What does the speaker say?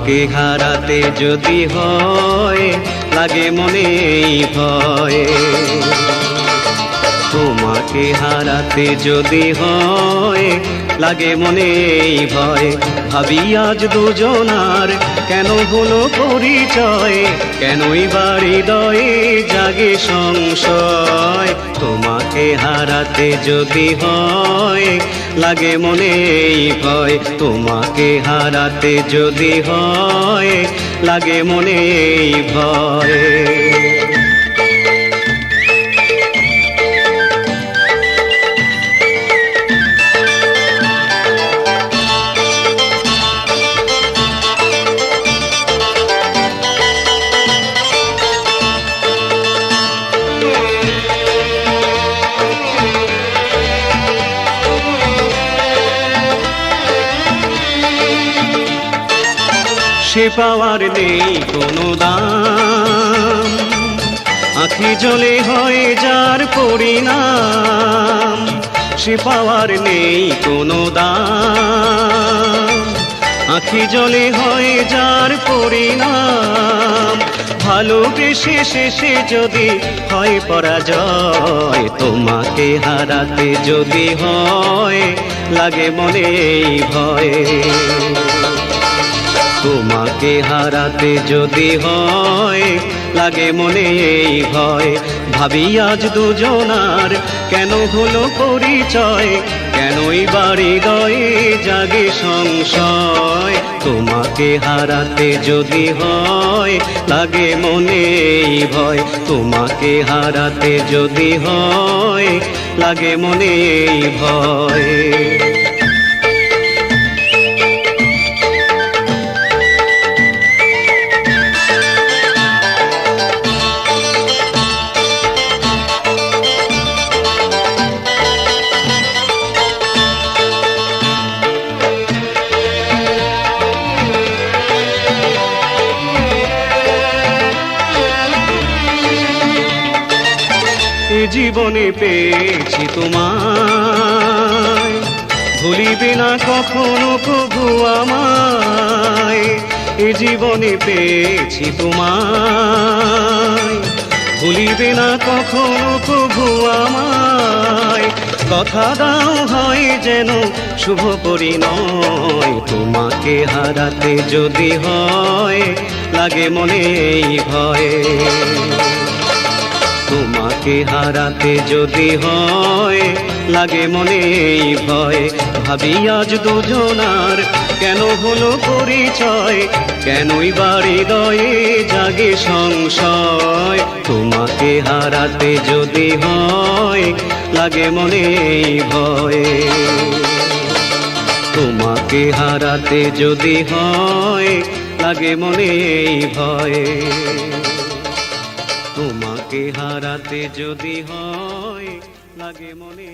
তোমাকে হারাতে যদি হয়, লাগে মনে ভয়। তোমাকে হারাতে যদি হয়, লাগে মনে ভয়। ভাবি আজ দুজনার কেন হলো পরিচয়? কেনই বাড়ি দয়ে জাগে সংশয়? তোমাকে হারাতে যদি হয় লাগে মনে ভয়। তোমাকে হারাতে যদি হয় লাগে মনে ভয়। সে পাওয়ার নেই কোনো দাম। আখি জলে হয় যার পরিণাম, সে পাওয়ার নেই কোনো দাম। আখি জলে হয় যার পরিণাম ভালোবেসে শেষে যদি হয় পরাজয়, তোমাকে হারাতে যদি হয়, লাগে মনে ভয়। তোমাকে হারাতে যদি হয়, লাগে মনে এই ভয়। ভাবি আজ দুজনার কেন হলো পরিচয়? কেনই বাড়ি দয়ে জাগে সংশয়? তোমাকে হারাতে যদি হয়, লাগে মনে ভয়। তোমাকে হারাতে যদি হয়, লাগে মনে ভয়। জীবনে পেয়েছি তোমায়। ভুলিবে না কখনো প্রভু আমায়, এ জীবনে পেয়েছি তোমায়। ভুলিবে না কখনো প্রভু আমায়, কথা দাও হয় যেন শুভ পরিণয়। তোমাকে হারাতে যদি হয়, লাগে মনে ভয়। তোমাকে হারাতে যদি হয়, লাগে মনে ভয়। ভাবি আজ দুজনার কেন হলো পরিচয়? কেনই বাড়ি দয়ে জাগে সংশয়? তোমাকে হারাতে যদি হয়, লাগে মনে ভয়। তোমাকে হারাতে যদি হয়, লাগে মনে ভয়। হারাতে যদি হয় লাগে মনে